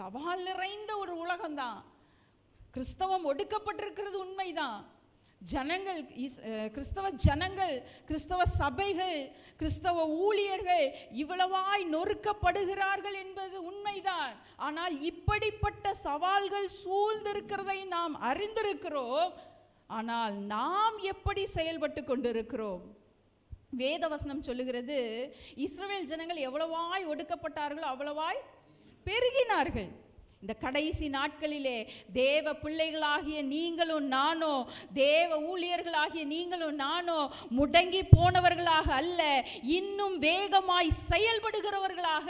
சவால் நிறைந்த ஒரு உலகம்தான். கிறிஸ்தவம் ஒடுக்கப்பட்டிருக்கிறது உண்மைதான். ஜனங்கள் கிறிஸ்தவ ஜனங்கள் கிறிஸ்தவ சபைகள் கிறிஸ்தவ ஊழியர்கள் இவ்வளவாய் நொறுக்கப்படுகிறார்கள் என்பது உண்மைதான். ஆனால் இப்படிப்பட்ட சவால்கள் சூழ்ந்திருக்கிறதை நாம் அறிந்திருக்கிறோம். ஆனால் நாம் எப்படி செயல்பட்டு கொண்டிருக்கிறோம்? வேதவசனம் சொல்லுகிறது இஸ்ரவேல் ஜனங்கள் எவ்வளவாய் ஒடுக்கப்பட்டார்களோ அவ்வளவாய் பெருகினார்கள். இந்த கடைசி நாட்களிலே தேவ பிள்ளைகளாகிய நீங்களும் நானோ தேவ ஊழியர்களாகிய நீங்களும் நானோ முடங்கி போனவர்களாக அல்ல இன்னும் வேகமாய் செயல்படுகிறவர்களாக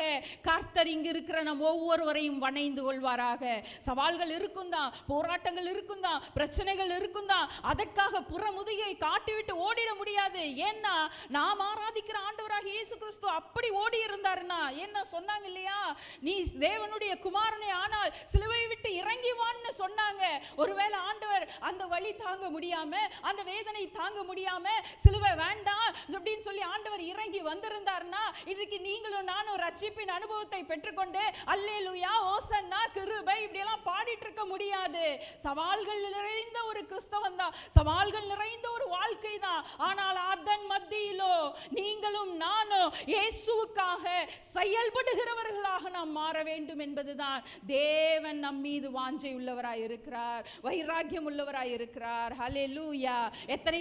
கர்த்தர் இங்கு இருக்கிற நம் ஒவ்வொருவரையும் வணைந்து கொள்வாராக. சவால்கள் இருக்கும் தான் போராட்டங்கள் இருக்கும் தான் பிரச்சனைகள் இருக்கும் தான் அதற்காக புறமுதுகை காட்டிவிட்டு ஓடிட முடியாது. ஏன்னா நாம் ஆராதிக்கிற ஆண்டவராக இயேசு கிறிஸ்து அப்படி ஓடி இருந்தாருன்னா என்ன சொன்னாங்க இல்லையா? நீ தேவனுடைய குமாரனை சொன்னால் சிலுவை விட்டு இறங்கி வான்னு சொன்னாங்க. ஒருவேளை ஆண்டவர் அந்த வழி தாங்க முடியாம அந்த வேதனை தாங்க முடியாம சிலுவை வேண்டாம் அப்படின்னு சொல்லி ஆண்டவர் இறங்கி வந்திருந்தாருன்னா இன்றைக்கு நீங்களும் நானும் ரட்சிப்பின் அனுபவத்தை பெற்றுக்கொண்டு அல்லே லுயா ஓசன்னா கிருபை இப்படி எல்லாம் பாடிட்டு இருக்க முடியாது. சவால்கள் நிறைந்த ஒரு கிறிஸ்தவம் தான். சவால்கள் நிறைந்த ஒரு வாழ்க்கை தான். ஆனால் நீங்களும் நானும் இயேசுவுக்காக செயல்படுகிறவர்களாக நாம் மாற வேண்டும் என்பதுதான். தேவன் நம் மீது வாஞ்சை உள்ளவராய் இருக்கிறார் வைராக்கியம் உள்ளவராய் இருக்கிறார் ஹalleluya எத்தனை